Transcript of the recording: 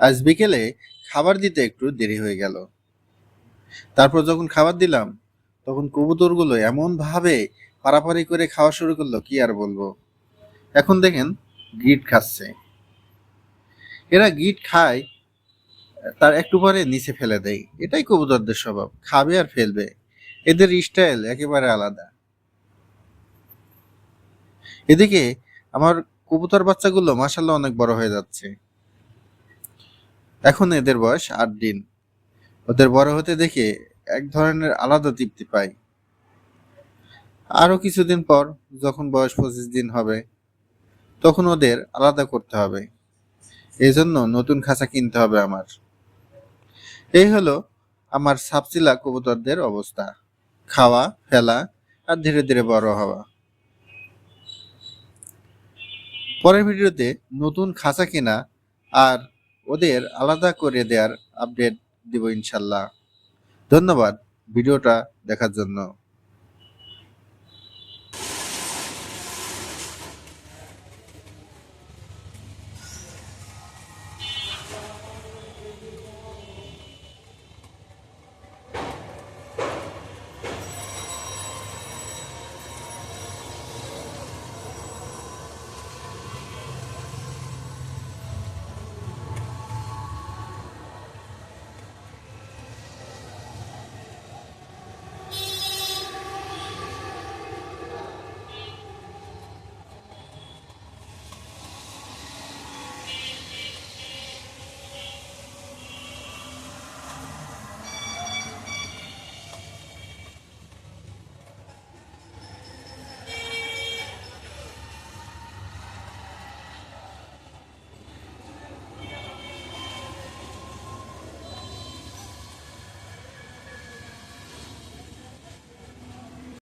আজ বিকেলে খাবার দিতে একটু দেরি হয়ে গেল। তারপর যখন খাবার দিলাম, তখন কবুতরগুলো এমন ভাবে পারাপারি করে খাওয়া শুরু করল, কি আর বলব? এখন দেখেন গিট খাচ্ছে। এরা গিট খায়, তার একটু পরে নিচে ফেলে দেয়। এটাই কবুতরদের স্বভাব, খাবে আর ফেলবে। এদের স্টাইল একেবারে আলাদা। এদিকে আমার কবুতর বাচ্চাগুলো মাসাল্লাহ অনেক বড় হয়ে যাচ্ছে। এখন এদের বয়স আট দিন। ওদের বড় হতে দেখে এক ধরনের আলাদা তৃপ্তি পাই। আরও কিছুদিন পর যখন বয়স পঁচিশ দিন হবে, তখন ওদের আলাদা করতে হবে। এই জন্য নতুন খাঁচা কিনতে হবে আমার। এই হলো আমার সাপচিলা কবুতরদের অবস্থা। খাওয়া, ফেলা আর ধীরে ধীরে বড় হওয়া। পরের ভিডিওতে নতুন খাঁচা কেনা আর ওদের আলাদা করে দেওয়ার আপডেট দিব ইনশাল্লাহ। ধন্যবাদ ভিডিওটা দেখার জন্য।